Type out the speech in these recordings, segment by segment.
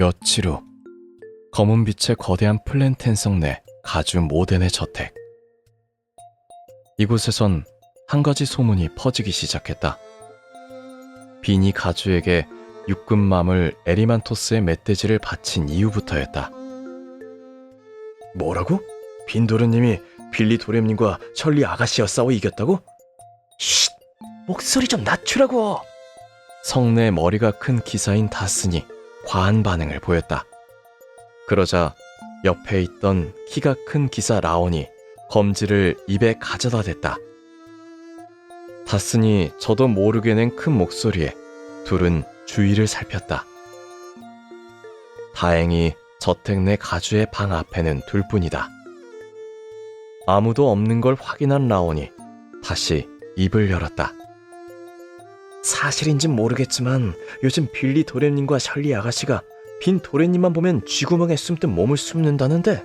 며칠 후 검은 빛의 거대한 플랜텐성 내 가주 모덴의 저택. 이곳에선 한 가지 소문이 퍼지기 시작했다. 빈이 가주에게 육군맘을 에리만토스의 멧돼지를 바친 이유부터였다. 뭐라고? 빈도르님이 빌리 도렘님과 셜리 아가씨와 싸워 이겼다고? 쉿! 목소리 좀 낮추라고! 성내 머리가 큰 기사인 다스니 과한 반응을 보였다. 그러자 옆에 있던 키가 큰 기사 라온이 검지를 입에 가져다 댔다. 다스니 저도 모르게 낸 큰 목소리에 둘은 주위를 살폈다. 다행히 저택 내 가주의 방 앞에는 둘뿐이다. 아무도 없는 걸 확인한 라온이 다시 입을 열었다. 사실인진 모르겠지만 요즘 빌리 도레님과 셜리 아가씨가 빈 도레님만 보면 쥐구멍에 숨듯 몸을 숨는다는데.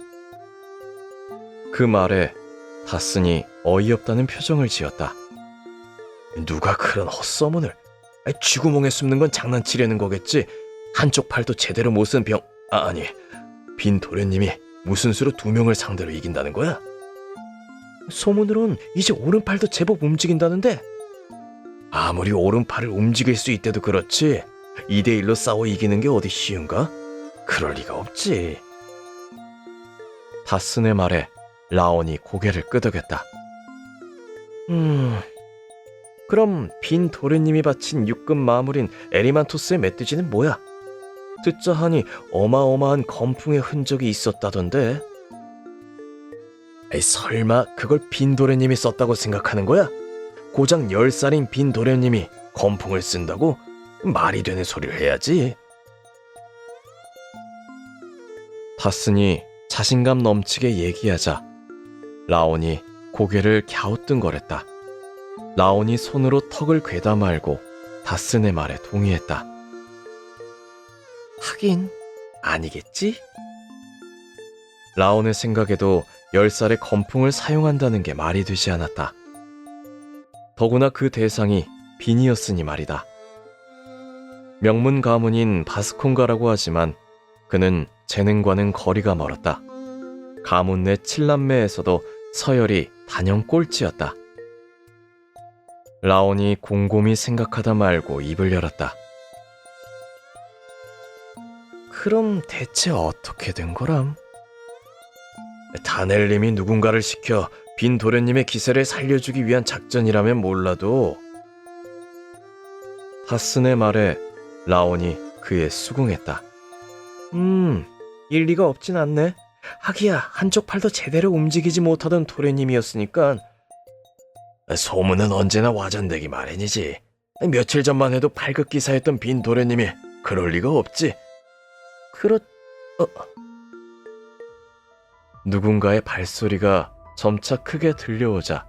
그 말에 다스니 어이없다는 표정을 지었다. 누가 그런 헛소문을? 쥐구멍에 숨는 건 장난치려는 거겠지. 한쪽 팔도 제대로 못 쓴 병... 아, 아니 빈 도레님이 무슨 수로 두 명을 상대로 이긴다는 거야? 소문으론 이제 오른팔도 제법 움직인다는데 아무리 오른팔을 움직일 수 있대도 그렇지 2대1로 싸워 이기는 게 어디 쉬운가? 그럴 리가 없지. 다슨의 말에 라온이 고개를 끄덕였다. 음... 그럼 빈 도레님이 바친 육급 마물인 에리만토스의 멧돼지는 뭐야? 듣자 하니 어마어마한 검풍의 흔적이 있었다던데. 에이, 설마 그걸 빈 도레님이 썼다고 생각하는 거야? 고작 10살인 빈 도련님이 검풍을 쓴다고? 말이 되는 소리를 해야지. 다스니 자신감 넘치게 얘기하자 라온이 고개를 갸우뚱거렸다. 라온이 손으로 턱을 괴다 말고 다스네 말에 동의했다. 하긴 아니겠지? 라온의 생각에도 10살의 검풍을 사용한다는 게 말이 되지 않았다. 더구나 그 대상이 빈이었으니 말이다. 명문 가문인 바스콘가라고 하지만 그는 재능과는 거리가 멀었다. 가문 내 칠남매에서도 서열이 단연 꼴찌였다. 라온이 곰곰이 생각하다 말고 입을 열었다. 그럼 대체 어떻게 된 거람? 다넬님이 누군가를 시켜 빈 도련님의 기세를 살려주기 위한 작전이라면 몰라도 하슨의 말에 라온이 그에 수긍했다. 음, 일리가 없진 않네. 하기야 한쪽 팔도 제대로 움직이지 못하던 도련님이었으니까 소문은 언제나 와전되기 마련이지. 며칠 전만 해도 발극 기사였던 빈 도련님이 그럴 리가 없지. 그렇... 어... 누군가의 발소리가 점차 크게 들려오자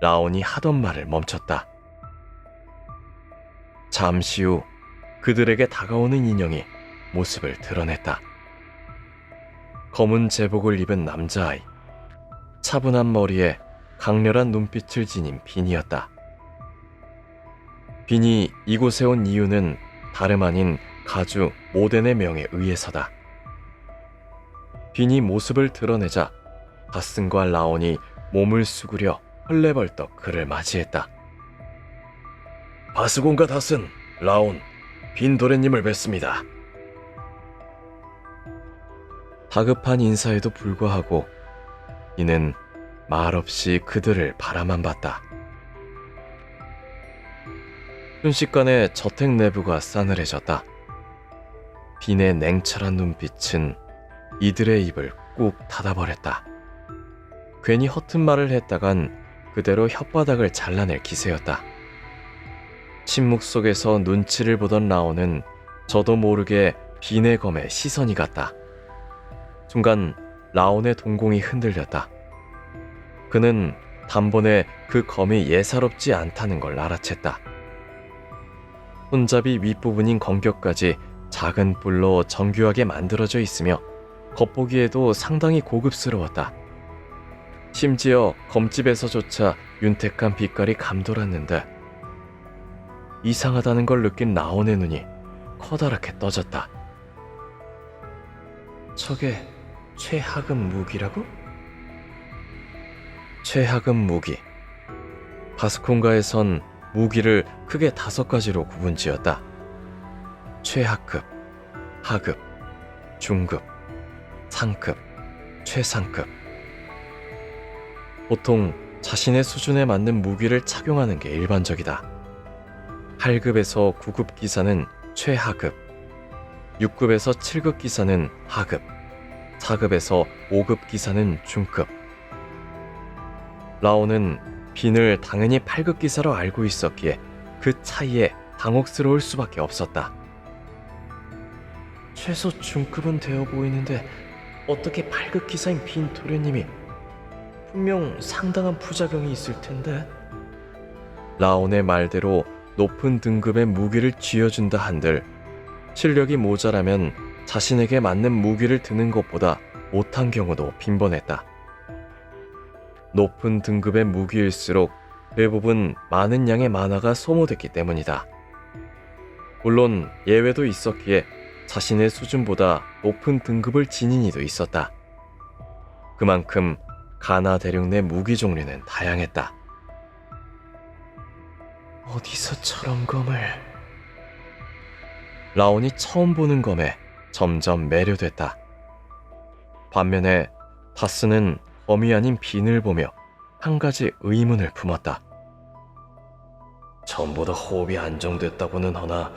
라온이 하던 말을 멈췄다. 잠시 후 그들에게 다가오는 인형이 모습을 드러냈다. 검은 제복을 입은 남자아이. 차분한 머리에 강렬한 눈빛을 지닌 빈이었다. 빈이 이곳에 온 이유는 다름 아닌 가주 모덴의 명에 의해서다. 빈이 모습을 드러내자 다슨과 라온이 몸을 수그려 헐레벌떡 그를 맞이했다. 바스곤과 다슨, 라온, 빈 도련님을 뵙습니다. 다급한 인사에도 불구하고 이는 말없이 그들을 바라만 봤다. 순식간에 저택 내부가 싸늘해졌다. 빈의 냉철한 눈빛은 이들의 입을 꾹 닫아버렸다. 괜히 허튼 말을 했다간 그대로 혓바닥을 잘라낼 기세였다. 침묵 속에서 눈치를 보던 라온은 저도 모르게 검에 시선이 갔다. 순간 라온의 동공이 흔들렸다. 그는 단번에 그 검이 예사롭지 않다는 걸 알아챘다. 손잡이 윗부분인 검격까지 작은 뿔로 정교하게 만들어져 있으며 겉보기에도 상당히 고급스러웠다. 심지어 검집에서조차 윤택한 빛깔이 감돌았는데 이상하다는 걸 느낀 라온의 눈이 커다랗게 떠졌다. 저게 최하급 무기라고? 최하급 무기. 바스콘가에선 무기를 크게 다섯 가지로 구분지었다. 최하급, 하급, 중급, 상급, 최상급. 보통 자신의 수준에 맞는 무기를 착용하는 게 일반적이다. 8급에서 9급 기사는 최하급, 6급에서 7급 기사는 하급, 4급에서 5급 기사는 중급. 라오는 빈을 당연히 8급 기사로 알고 있었기에 그 차이에 당혹스러울 수밖에 없었다. 최소 중급은 되어 보이는데 어떻게 8급 기사인 빈 도련님이 분명 상당한 부작용이 있을 텐데. 라온의 말대로 높은 등급의 무기를 쥐어준다 한들 실력이 모자라면 자신에게 맞는 무기를 드는 것보다 못한 경우도 빈번했다. 높은 등급의 무기일수록 대부분 많은 양의 만화가 소모됐기 때문이다. 물론 예외도 있었기에 자신의 수준보다 높은 등급을 지닌 이도 있었다. 그만큼 가나 대륙 내 무기 종류는 다양했다. 어디서 저런 검을... 라온이 처음 보는 검에 점점 매료됐다. 반면에 다스는 검이 아닌 빈을 보며 한 가지 의문을 품었다. 전보다 호흡이 안정됐다고는 하나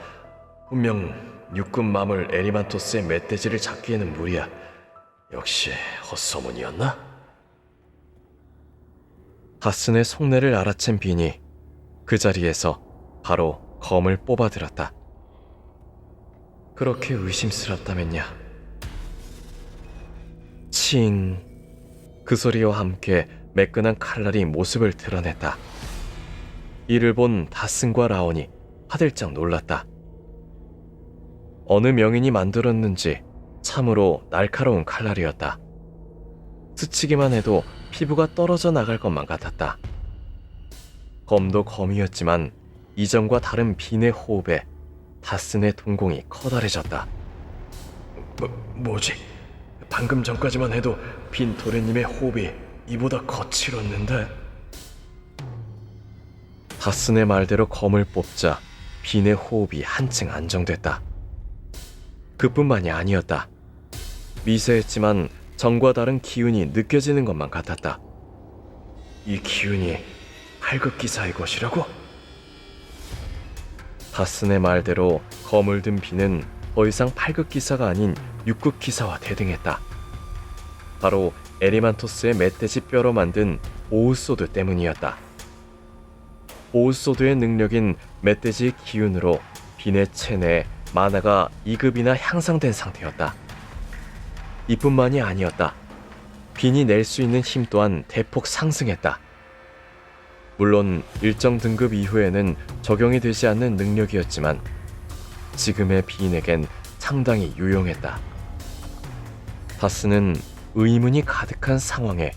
분명 육군 마물 에리만토스의 멧돼지를 잡기에는 무리야. 역시 헛소문이었나? 다슨의 속내를 알아챈 빈이 그 자리에서 바로 검을 뽑아들었다. 그렇게 의심스럽다면야. 칭. 그 소리와 함께 매끈한 칼날이 모습을 드러냈다. 이를 본 다슨과 라온이 화들짝 놀랐다. 어느 명인이 만들었는지 참으로 날카로운 칼날이었다. 스치기만 해도 피부가 떨어져 나갈 것만 같았다. 검도 검이었지만 이전과 다른 빈의 호흡에 다슨의 동공이 커다래졌다. 뭐, 뭐지? 방금 전까지만 해도 빈 도련님의 호흡이 이보다 거칠었는데. 다슨의 말대로 검을 뽑자 빈의 호흡이 한층 안정됐다. 그뿐만이 아니었다. 미세했지만 전과 다른 기운이 느껴지는 것만 같았다. 이 기운이 팔급 기사의 것이라고? 다슨의 말대로 검을 든 비는 더 이상 8급 기사가 아닌 6급 기사와 대등했다. 바로 에리만토스의 멧돼지 뼈로 만든 오우소드 때문이었다. 오우소드의 능력인 멧돼지의 기운으로 빈의 체내에 만화가 2급이나 향상된 상태였다. 이뿐만이 아니었다. 빈이 낼 수 있는 힘 또한 대폭 상승했다. 물론 일정 등급 이후에는 적용이 되지 않는 능력이었지만 지금의 빈에겐 상당히 유용했다. 다스는 의문이 가득한 상황에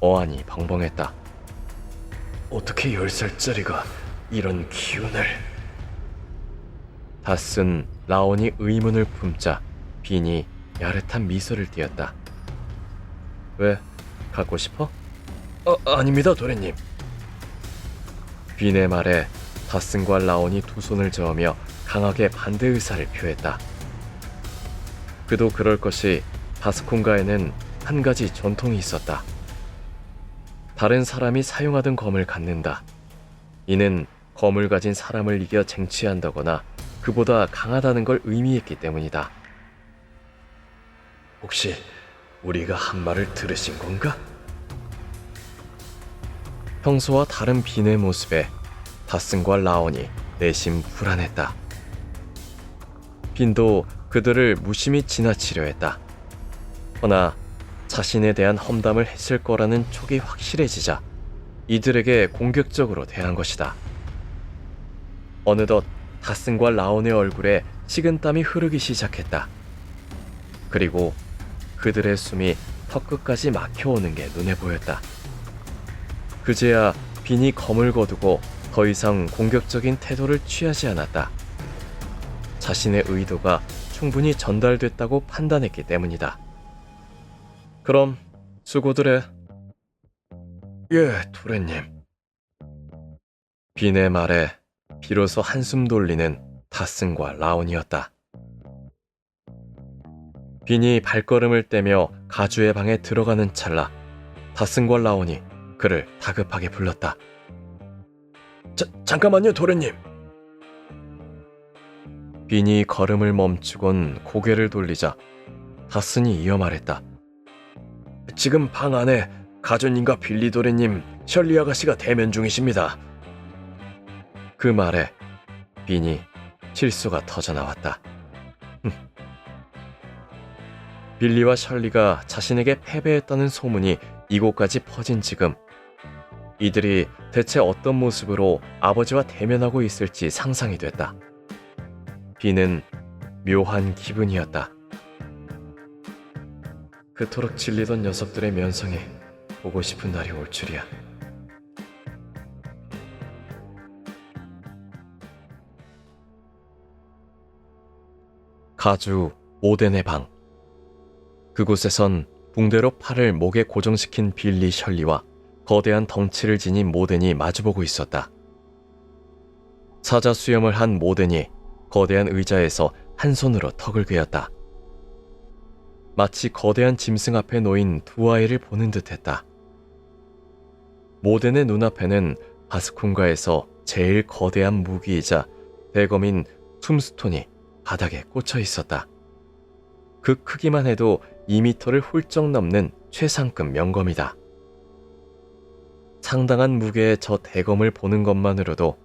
어안이 벙벙했다. 어떻게 열 살짜리가 이런 기운을? 다스는 라온이 의문을 품자 빈이 야릇한 미소를 띄었다. 왜 갖고 싶어? 어, 아닙니다, 도련님. 빈의 말에 다슨과 라온이 두 손을 저으며 강하게 반대 의사를 표했다. 그도 그럴 것이 바스콘가에는 한 가지 전통이 있었다. 다른 사람이 사용하던 검을 갖는다. 이는 검을 가진 사람을 이겨 쟁취한다거나 그보다 강하다는 걸 의미했기 때문이다. 혹시 우리가 한 말을 들으신 건가? 평소와 다른 빈의 모습에 다슨과 라온이 내심 불안했다. 빈도 그들을 무심히 지나치려 했다. 허나 자신에 대한 험담을 했을 거라는 촉이 확실해지자 이들에게 공격적으로 대한 것이다. 어느덧 다슨과 라온의 얼굴에 식은땀이 흐르기 시작했다. 그리고 그들의 숨이 턱끝까지 막혀오는 게 눈에 보였다. 그제야 빈이 검을 거두고 더 이상 공격적인 태도를 취하지 않았다. 자신의 의도가 충분히 전달됐다고 판단했기 때문이다. 그럼 수고들 해. 예, 도련님. 빈의 말에 비로소 한숨 돌리는 다슨과 라온이었다. 빈이 발걸음을 떼며 가주의 방에 들어가는 찰나 다슨과 라온이 그를 다급하게 불렀다. 자, 잠깐만요, 도련님. 빈이 걸음을 멈추곤 고개를 돌리자 다슨이 이어 말했다. 지금 방 안에 가주님과 빌리 도련님, 셜리 아가씨가 대면 중이십니다. 그 말에 빈이 실수가 터져 나왔다. 빌리와 셜리가 자신에게 패배했다는 소문이 이곳까지 퍼진 지금 이들이 대체 어떤 모습으로 아버지와 대면하고 있을지 상상이 됐다. 비는 묘한 기분이었다. 그토록 질리던 녀석들의 면상에 보고 싶은 날이 올 줄이야. 가주 오덴의 방. 그곳에선 붕대로 팔을 목에 고정시킨 빌리 셜리와 거대한 덩치를 지닌 모덴이 마주보고 있었다. 사자 수염을 한 모덴이 거대한 의자에서 한 손으로 턱을 괴었다. 마치 거대한 짐승 앞에 놓인 두 아이를 보는 듯했다. 모덴의 눈앞에는 바스쿤가에서 제일 거대한 무기이자 대검인 툼스톤이 바닥에 꽂혀 있었다. 그 크기만 해도 2미터를 훌쩍 넘는 최상급 명검이다. 상당한 무게의 저 대검을 보는 것만으로도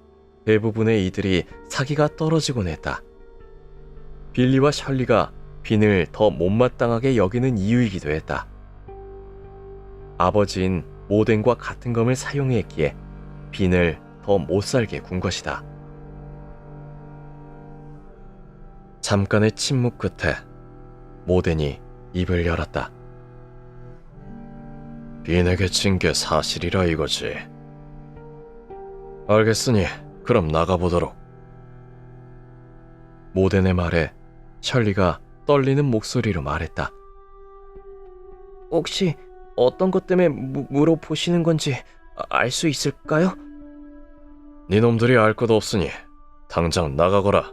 대부분의 이들이 사기가 떨어지곤 했다. 빌리와 셜리가 빈을 더 못마땅하게 여기는 이유이기도 했다. 아버지인 모덴과 같은 검을 사용했기에 빈을 더 못살게 군 것이다. 잠깐의 침묵 끝에 모덴이 입을 열었다. 빈에게 친 게 사실이라 이거지. 알겠으니 그럼 나가보도록. 모덴의 말에 셜리가 떨리는 목소리로 말했다. 혹시 어떤 것 때문에 무, 물어보시는 건지 알 수 있을까요? 니놈들이 알것 없으니 당장 나가거라.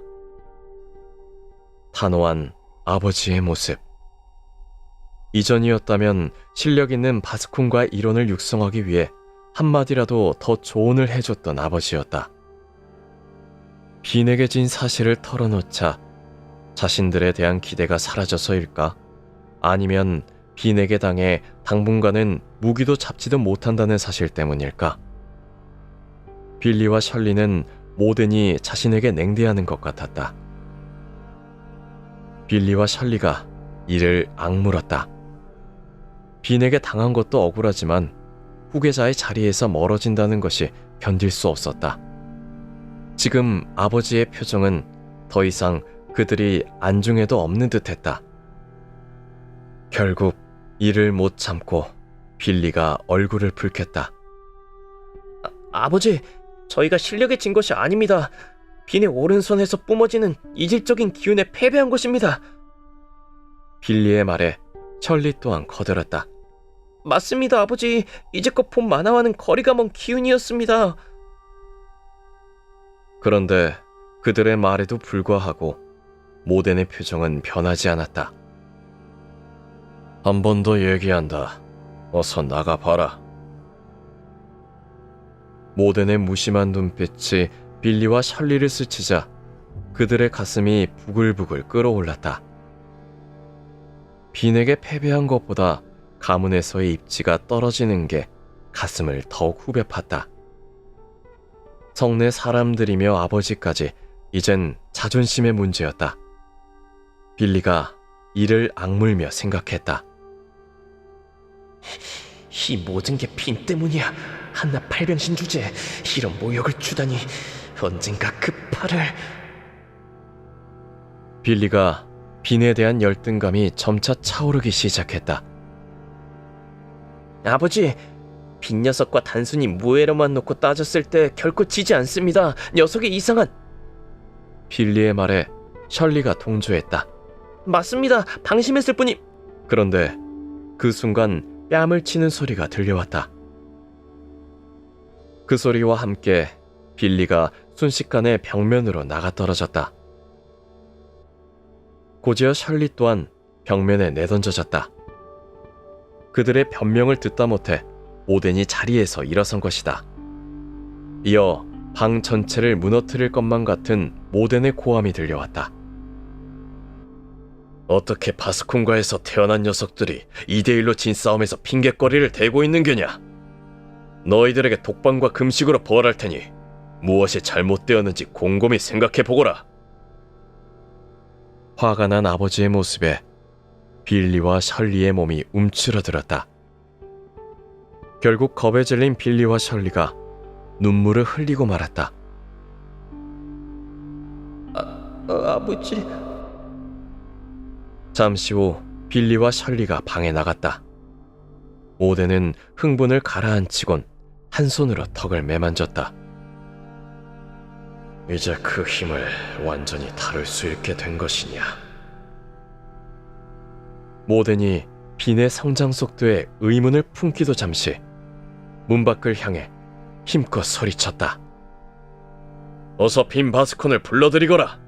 단호한 아버지의 모습. 이전이었다면 실력 있는 바스쿤과 이론을 육성하기 위해 한마디라도 더 조언을 해줬던 아버지였다. 빈에게 진 사실을 털어놓자 자신들에 대한 기대가 사라져서일까? 아니면 빈에게 당해 당분간은 무기도 잡지도 못한다는 사실 때문일까? 빌리와 셜리는 모든이 자신에게 냉대하는 것 같았다. 빌리와 셜리가 이를 악물었다. 빈에게 당한 것도 억울하지만 후계자의 자리에서 멀어진다는 것이 견딜 수 없었다. 지금 아버지의 표정은 더 이상 그들이 안중에도 없는 듯 했다. 결국 이를 못 참고 빌리가 얼굴을 붉혔다. 아버지, 저희가 실력에 진 것이 아닙니다. 빈의 오른손에서 뿜어지는 이질적인 기운에 패배한 것입니다. 빌리의 말에 셜리 또한 거들었다. 맞습니다, 아버지. 이제껏 본 만화와는 거리가 먼 기운이었습니다. 그런데 그들의 말에도 불구하고 모덴의 표정은 변하지 않았다. 한 번 더 얘기한다. 어서 나가봐라. 모덴의 무심한 눈빛이 빌리와 셜리를 스치자 그들의 가슴이 부글부글 끓어올랐다. 빈에게 패배한 것보다 가문에서의 입지가 떨어지는 게 가슴을 더욱 후벼 팠다. 성내 사람들이며 아버지까지 이젠 자존심의 문제였다. 빌리가 이를 악물며 생각했다. 이 모든 게 빈 때문이야. 한낱 팔병신 주제에 이런 모욕을 주다니. 언젠가 그 팔을... 빌리가 빈에 대한 열등감이 점차 차오르기 시작했다. 아버지, 빈 녀석과 단순히 무예로만 놓고 따졌을 때 결코 지지 않습니다. 녀석이 이상한... 빌리의 말에 셜리가 동조했다. 맞습니다. 방심했을 뿐이... 그런데 그 순간 뺨을 치는 소리가 들려왔다. 그 소리와 함께 빌리가 순식간에 벽면으로 나가 떨어졌다. 고지어 셜리 또한 벽면에 내던져졌다. 그들의 변명을 듣다 못해 오덴이 자리에서 일어선 것이다. 이어 방 전체를 무너뜨릴 것만 같은 모덴의 고함이 들려왔다. 어떻게 바스콘가에서 태어난 녀석들이 2대1로 진 싸움에서 핑계거리를 대고 있는 게냐? 너희들에게 독방과 금식으로 벌할 테니 무엇이 잘못되었는지 곰곰이 생각해 보거라. 화가 난 아버지의 모습에 빌리와 셜리의 몸이 움츠러들었다. 결국 겁에 질린 빌리와 셜리가 눈물을 흘리고 말았다. 어, 아버지, 잠시 후 빌리와 셜리가 방에 나갔다. 오덴은 흥분을 가라앉히곤 한 손으로 턱을 매만졌다. 이제 그 힘을 완전히 다룰 수 있게 된 것이냐? 모덴이 빈의 성장 속도에 의문을 품기도 잠시 문 밖을 향해 힘껏 소리쳤다. 어서 빈 바스콘을 불러들이거라.